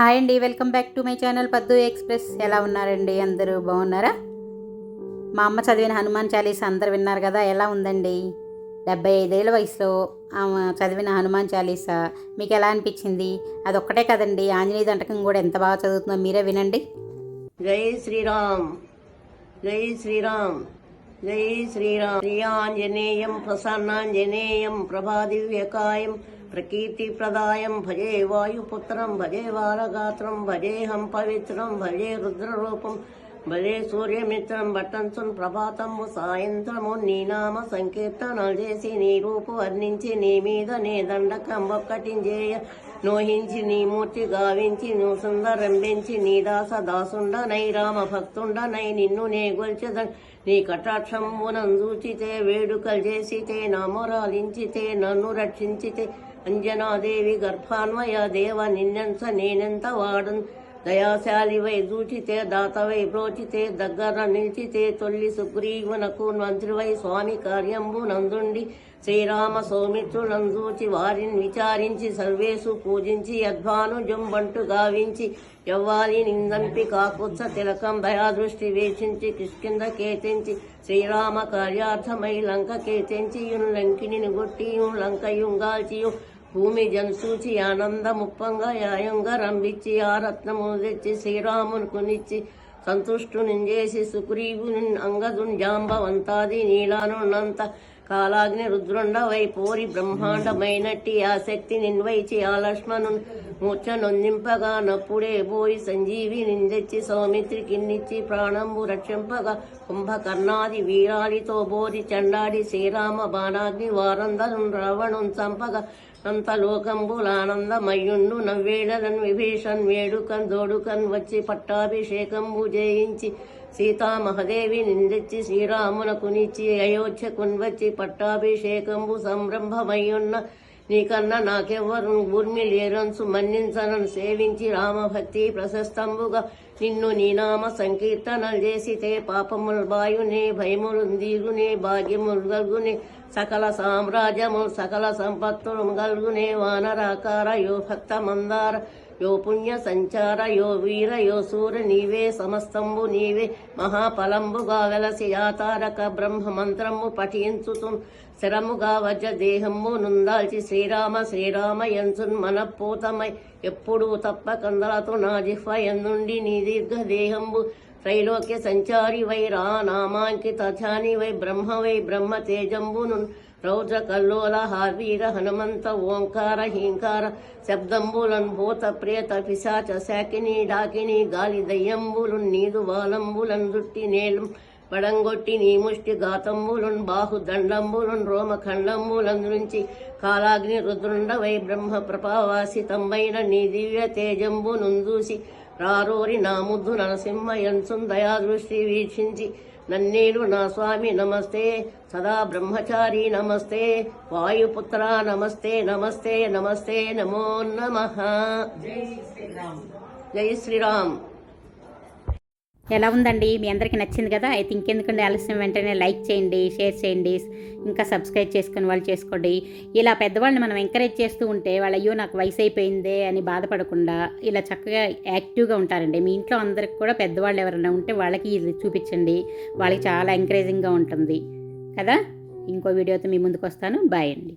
Hi అండి welcome back to my channel Paddu express. ఎలా ఉన్నారండి? అందరూ బాగున్నారా? మా అమ్మ చదివిన హనుమాన్ చాలీసా అందరు విన్నారు కదా ఎలా ఉందండి? డెబ్బై ఐదేళ్ళ వయసులో ఆమె చదివిన హనుమాన్ చాలీసా మీకు ఎలా అనిపించింది? అదొక్కటే కదండి ఆంజనేయ దంటకం కూడా ఎంత బాగా చదువుతుందో మీరే వినండి. జై శ్రీరామ్ జై శ్రీరామ్ జై శ్రీరామ్. శ్రీయాంజనేయం ప్రసన్నాంజనేయం ప్రభాదివ్యకాయం ప్రకీర్తిప్రదాయం భజే వాయుపుత్రం భజే వారగాత్రం భజేహం పవిత్రం భజే రుద్రరూపం భజే సూర్యమిత్రం బట్టంచున్ ప్రభాతము సాయంత్రము నీ నామ సంకీర్తనలు చేసి నీ రూపు వర్ణించి నీ మీద నీ దండకం ఒక్కటించేయ నోహించి నీ మూర్తి గావించి నువ్వు సుందరంభించి నీ దాస దాసుండ నై రామ భక్తుండ నై నిన్ను నే గొల్చద నీ కటాక్షంబునం చూచితే వేడుకలు చేసితే నా నన్ను రక్షించితే ಅಂಜನಾದೇವಿ ಗರ್ಭಾನ್ವಯ ದೇವ ನಿನ್ನಂಸ ನೇನೆಂತ ವಾಡನ್ దయాశాలివై దూచితే దాతవై ప్రోచితే దగ్గర నిలిచితే తొల్లి సుగ్రీవునకు మంత్రివై స్వామి కార్యంబు నందుండి. శ్రీరామ సౌమిత్రులందూచి వారిని విచారించి సర్వేసు పూజించి యద్భాను జంబంటు గావించి యవ్వాలి నిందంపి కాకుత్స తిలకం దయాదృష్టి వేషించి కిష్కింద కేతించి శ్రీరామ కార్యార్థమై లంక కేతించి యున్ లంకిని గొట్టియు లంకయుంగాల్చియు భూమి జన్సూచి ఆనందముప్పంగా యాయంగా రంభించి ఆ రత్నము తెచ్చి శ్రీరామును కొనిచ్చి సంతుష్టుని చేసి సుగ్రీవుని అంగదుని జాంబవంతాది నీలానున్నంత కాలాగ్ని రుద్రుండవై పోరి బ్రహ్మాండమైనట్టి ఆ శక్తి నిన్వైచి ఆ లక్ష్మణు మూర్ఛ నొందింపగా నప్పుడే పోయి సంజీవి నిందెచ్చి సౌమిత్రి కిన్నిచ్చి ప్రాణంబు రక్షింపగా కుంభకర్ణాది వీరాలితో బోరి చండాడి శ్రీరామ బాణాగ్ని వారందరు రావణం చంపగా అంత లోకంబులానందమయ్యుండు నవ్వేళలను విభీషణ్ వేడుకన్ దోడుకన్ వచ్చి పట్టాభిషేకంబు జయించి సీతామహదేవి నిందెచ్చి శ్రీరామునకు నిచ్చి అయోధ్యకున్ వచ్చి పట్టాభిషేకంబు సంరంభమయ్యున్న నీకన్నా నాకెవ్వరు ఊర్మి లేరన్సు మన్నించనను సేవించి రామభక్తి ప్రశస్తంబుగా నిన్ను నీనామ సంకీర్తనలు చేసితే పాపములు బాయునే భయములు దీగునే భాగ్యములు గల్గునే సకల సామ్రాజ్యము సకల సంపత్తులు గల్గునే వానరాకార యో భక్త మందార యో పుణ్య సంచార యో వీర యో సూర నీవే సమస్తంబు నీవే మహాఫలంబుగా వెలసి యాతారక బ్రహ్మ మంత్రము పఠించుతు. శరముగా వజ దేహము నుందాల్చి శ్రీరామ శ్రీరామ ఎంచున్ మనపూతమై. ఎప్పుడు తప్పకందలతో నా జిహ్వ ఎందుండి నీ దీర్ఘ దేహంబు. త్రైలోక్య సంచారి వై రా నామాంకిత ధ్యాని వై బ్రహ్మ వై బ్రహ్మ తేజంబును రౌద్ర కల్లోల హార్వీర హనుమంత ఓంకార హీంకార శబ్దంబులన్ భూత ప్రేత పిశాచ శాకిని డాకిని గాలి దయ్యంబులు నీదు వాలంబులన్ దుట్టి నేలం పడంగొట్టి నీ ముష్టి గాతంబులున్ బాహు దండంబులున్ రోమ ఖండంబులను నుంచి కాలాగ్ని రుద్రుండవై బ్రహ్మ ప్రభావాసితంబైన నీ దివ్య తేజంబు నుందూసి రారోరి నా ముద్దు నరసింహ యంసున్ దయాదృష్టి వీక్షించి నన్నేడు నా స్వామి నమస్తే సదా బ్రహ్మచారి నమస్తే వాయుపుత్ర నమస్తే నమస్తే నమస్తే నమో నమ జై శ్రీరామ్ ఎలా ఉందండి? మీ అందరికీ నచ్చింది కదా? అయితే ఇంకెందుకంటే ఆలస్యం? వెంటనే లైక్ చేయండి షేర్ చేయండి ఇంకా సబ్స్క్రైబ్ చేసుకుని వాళ్ళు చేసుకోండి. ఇలా పెద్దవాళ్ళని మనం ఎంకరేజ్ చేస్తూ ఉంటే వాళ్ళ అయ్యో నాకు వయసు అయిపోయిందే అని బాధపడకుండా ఇలా చక్కగా యాక్టివ్గా ఉంటారండి. మీ ఇంట్లో అందరికి కూడా పెద్దవాళ్ళు ఎవరైనా ఉంటే వాళ్ళకి ఇది చూపించండి. వాళ్ళకి చాలా ఎంకరేజింగ్గా ఉంటుంది. కదా? ఇంకో వీడియోతో మీ ముందుకు వస్తాను. బాయ్ అండి.